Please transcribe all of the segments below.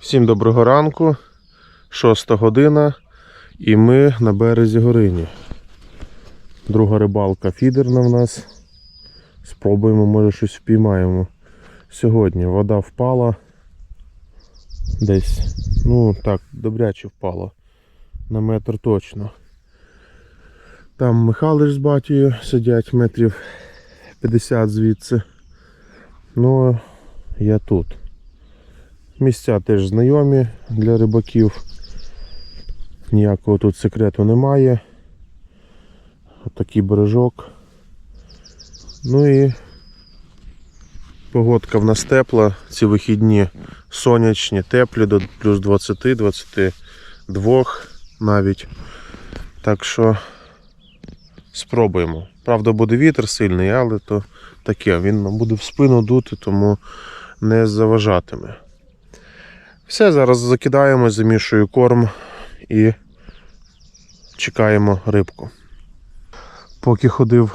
Всім доброго ранку, 6 година, і ми на березі Горині. Друга рибалка фідерна в нас. Спробуємо, може щось впіймаємо. Сьогодні вода впала десь, ну так, добряче впала. На метр точно. Там Михайлович з батькою сидять метрів 50 звідси. Ну, я тут. Місця теж знайомі для рибаків. Ніякого тут секрету немає. Отакий бережок. Ну і погодка в нас тепла. Ці вихідні сонячні, теплі до плюс 20-22 навіть. Так що спробуємо. Правда, буде вітер сильний, але то таке. Він буде в спину дути, тому не заважатиме. Все, зараз закидаємо, замішую корм і чекаємо рибку. Поки ходив,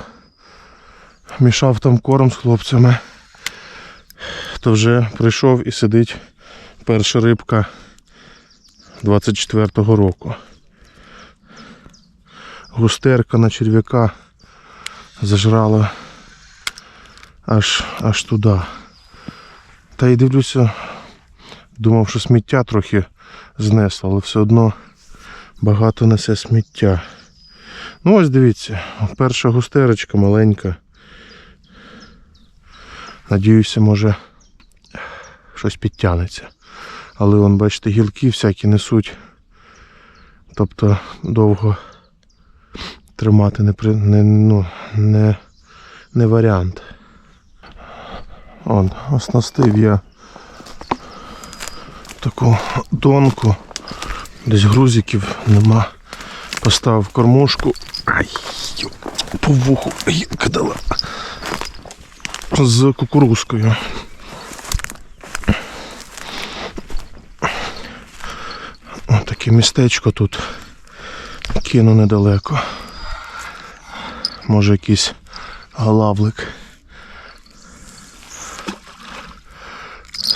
мішав там корм з хлопцями, то вже прийшов і сидить перша рибка 24-го року. Густерка на черв'яка зажрала аж, аж туди. Та й дивлюся, Думав, що сміття трохи знесло, але все одно багато несе сміття. Ну ось дивіться, перша густерочка маленька. Надіюся, може щось підтягнеться. Але вон, бачите, гілки всякі несуть. Тобто довго тримати не, не, ну, не, не варіант. Он, оснастив я таку донку. Десь грузиків нема. Поставив кормушку. Ай, по вуху гілка дала. З кукурузкою. Ось таке містечко тут. Кину недалеко. Може якийсь галавлик.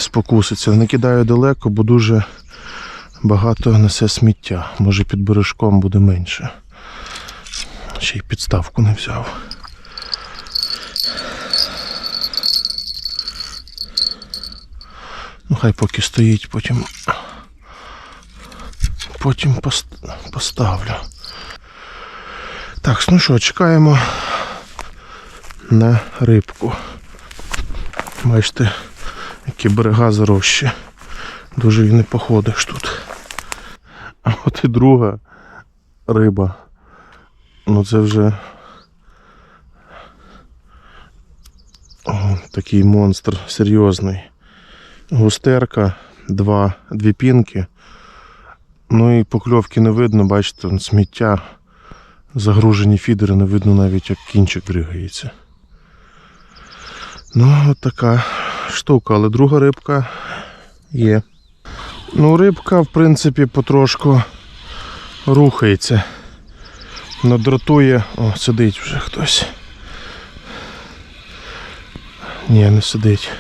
Спокуситься. Не кидаю далеко, бо дуже багато несе сміття. Може під бережком буде менше. Ще й підставку не взяв. Ну хай поки стоїть, потім. Потім поставлю. Так, ну що, чекаємо на рибку. Бачите, які берега зарощі. Дуже і не походиш тут. А от і друга риба. Ну це вже О, такий монстр серйозний. Густерка, два, дві пінки. Ну і покльовки не видно, бачите, сміття. Загружені фідери, не видно навіть як кінчик дригається. Ну, от така штука, але друга рибка є. Ну, рибка, в принципі, потрошку рухається. Надратує. О, сидить вже хтось. Ні, не сидить.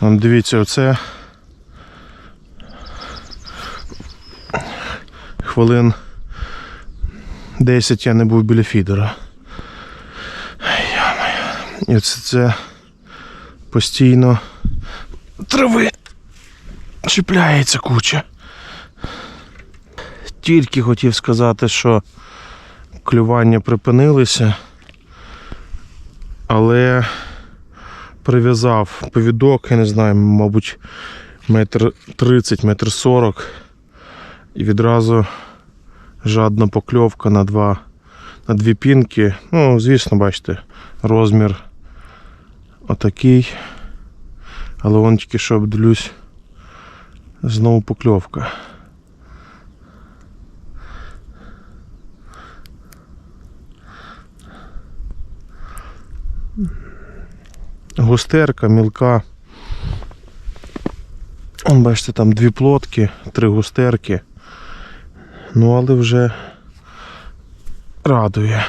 Вон, дивіться, оце. Хвилин 10 я не був біля фідера. І оце це постійно трави чіпляється куча. Тільки хотів сказати, що клювання припинилися, але прив'язав повідок, я не знаю, мабуть, метр тридцять, метр сорок. І відразу жадна покльовка на два, на дві пінки. Ну, звісно, бачите, розмір отакий. Але вон тільки що обдивлюсь. Знову покльовка. Густерка, мілка. Вон, бачите, там дві плотки, три густерки. Ну, але вже радує.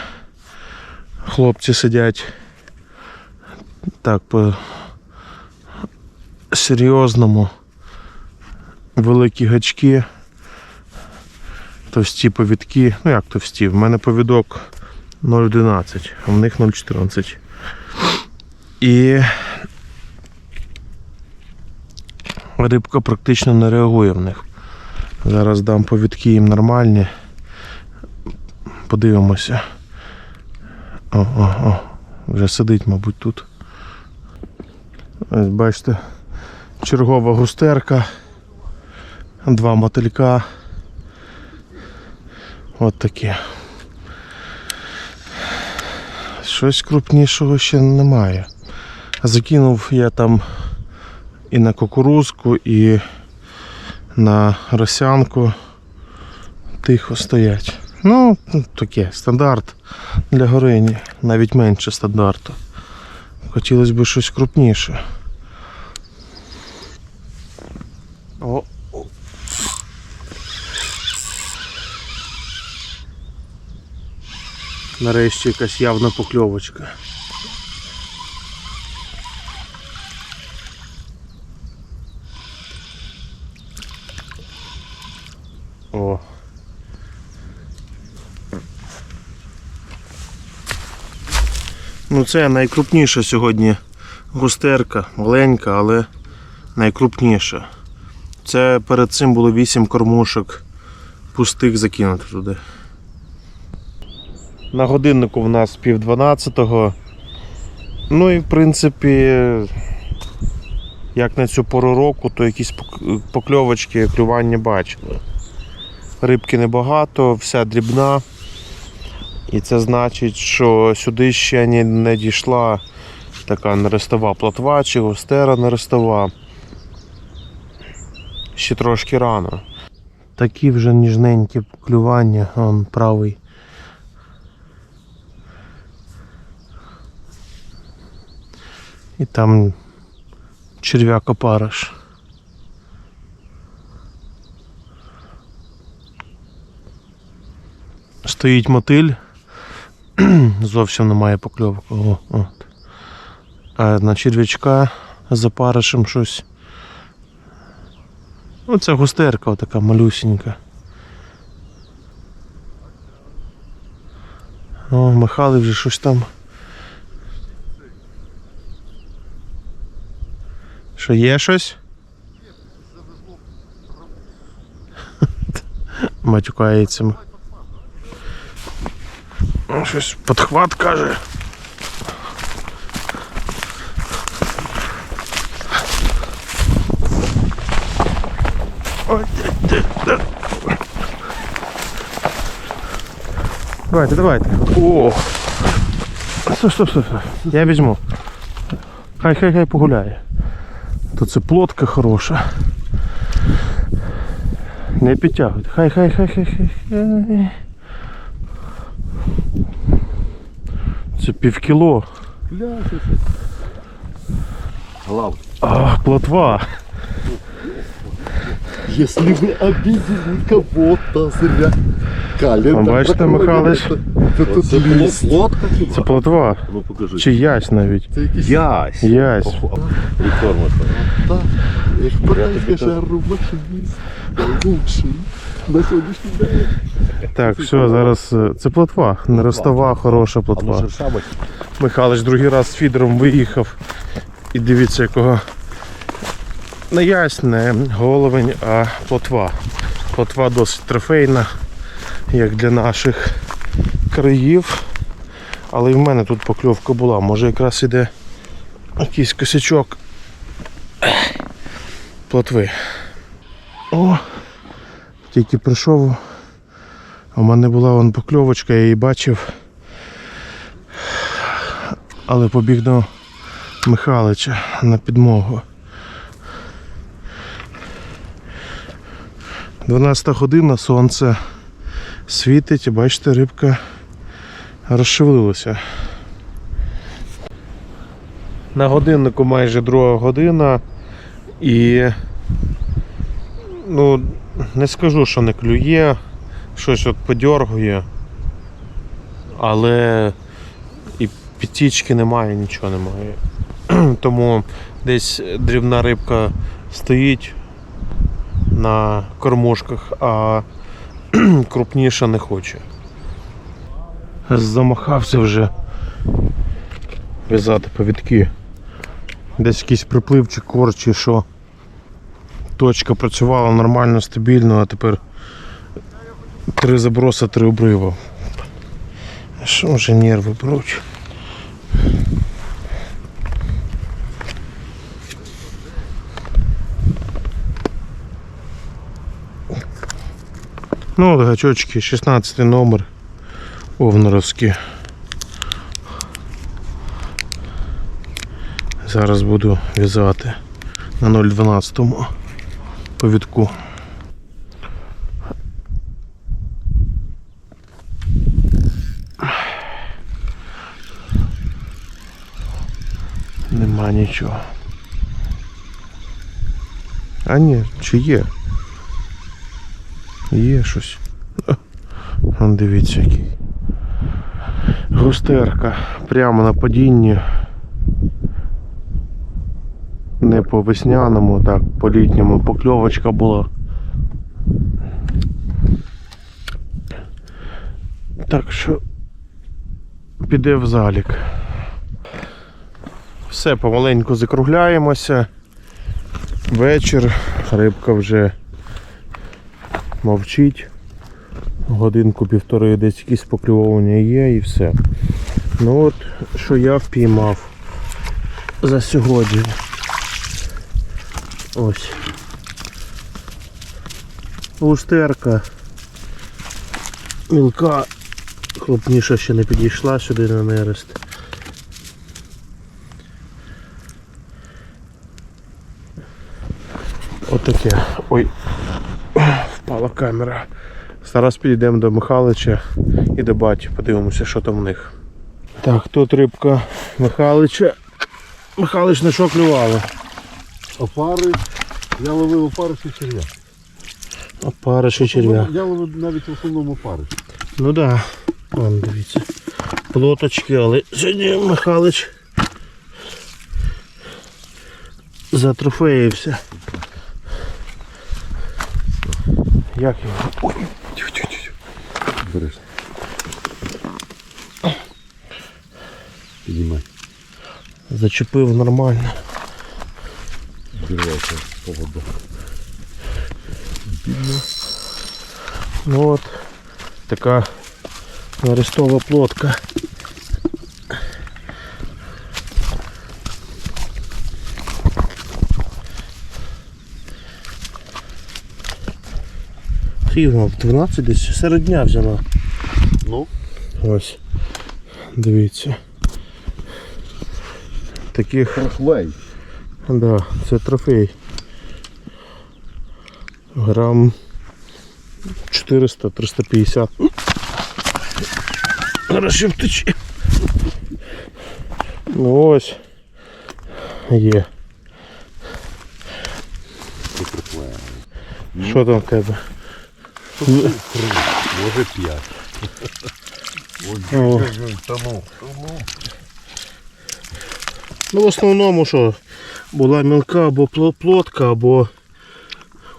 Хлопці сидять так по серйозному великі гачки, товсті повідки. Ну як товсті? В мене повідок 0,11, а в них 0,14. І рибка практично не реагує в них. Зараз дам повідки їм нормальні. Подивимося. О, о, о. Вже сидить, мабуть, тут. Ось бачите, чергова густерка, два мотилька. От таке. Щось крупнішого ще немає. Закинув я там і на кукурузку, і на росянку. Тихо стоять. Ну, таке, стандарт для горині, навіть менше стандарту. Хотілося б щось крупніше. О. Нарешті якась явна покльовочка. О. Ну це найкрупніша сьогодні густерка, маленька, але найкрупніша. Це перед цим було 8 кормушок пустих закинути туди. На годиннику в нас пів дванадцятого. Ну і в принципі, як на цю пору року, то якісь покльовочки, клювання бачили. Рибки небагато, вся дрібна. І це значить, що сюди ще не дійшла така нерестова плотва чи густера нерестова. Ще трошки рано. Такі вже ніжненькі клювання, он правий. І там черв'як опариш. Стоїть мотиль. Зовсім немає покльовок. О, от. А на черв'ячка з опаришем щось. Оце густерка така малюсенька. О, Михайло вже щось там. Що є щось? Матюкається. Щось подхват каже. Давайте, давайте. О! Стоп, стоп, стоп. стоп. Я візьму. Хай, хай, хай погуляє. Тут це плотка хороша. Не підтягуйте. Хай, хай, хай, хай, хай. хай. Це півкіло. Глав. А, плотва. Если вы обидели кого-то зря. Календар. А бачите, Михайлович? Це тут ліс. Лодка Це плотва. Ну покажи. Чи ясь навіть. Це якийсь Ясь. Ясь. Реформа. Так. Як правильно жару машиніст. Лучший. На сьогоднішній день. Так, все, зараз. е, Це плотва. Неростова, хороша А ну плотва. шершавить. Михайлович другий раз з фідером виїхав. І дивіться, якого. Не ясь, не головень, а плотва. Плотва досить трофейна, як для наших країв. Але і в мене тут покльовка була. Може якраз іде якийсь косячок плотви. О! Тільки прийшов. У мене була вон покльовочка, я її бачив. Але побіг до Михайлича на підмогу. 12 година, сонце світить, і бачите, рибка розшевелилася. На годиннику майже друга година і ну, не скажу, що не клює, щось от подьоргує, але і підтічки немає, нічого немає. Тому десь дрібна рибка стоїть на кормушках, а крупніша не хоче. Замахався вже в'язати повідки. Десь якийсь приплив чи кор, чи що. Точка працювала нормально, стабільно, а тепер три заброси, три обрива. Що вже нерви беруть? Ну, от гачочки, 16 номер Овнаровські. Зараз буду в'язати на 0,12 повідку. Нема нічого. А ні, чи є? Є щось. Вон дивіться який. Густерка прямо на падінні. Не по весняному, так, по літньому покльовочка була. Так що піде в залік. Все, помаленьку закругляємося. Вечір, рибка вже мовчить. Годинку півтори десь якісь покльовування є і все. Ну от, що я впіймав за сьогодні. Ось. Густерка. Мілка. Крупніша ще не підійшла сюди на нерест. Отаке. Ой, впала камера. Зараз підійдемо до Михалича і до баті, подивимося, що там в них. Так, тут рибка Михалича. Михалич на що клювало? Опари. Я ловив опариші черв'я. Опариші черв'я. Я ловив навіть в основному опари. Ну да. Вон, дивіться. Плоточки, але сьогодні Михалич затрофеївся. Як його? Ой, тю-тю-тю. Береш. Піднімай. Зачепив нормально. Зірвався з поводу. Ну от така нарестова плотка. Рівно в 12 десь серед дня взяла. Ну, Ось. Дивіться. Таких трохлей. Да, це трофей. Грам 400-350. Хорошо втече. Ну ось. Є. Що там в тебе? Може п'ять. О. Тому. Ну в основному що? Була мілка або пло- плотка, або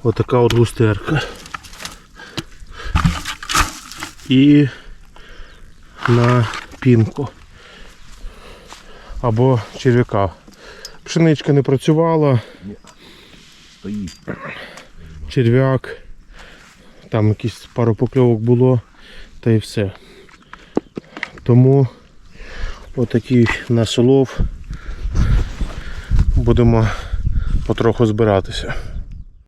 отака от густерка. І на пінку. Або черв'яка. Пшеничка не працювала, Стоїть. черв'як, там якісь пару покльовок було, та й все. Тому отакий наш улов. Будемо потроху збиратися.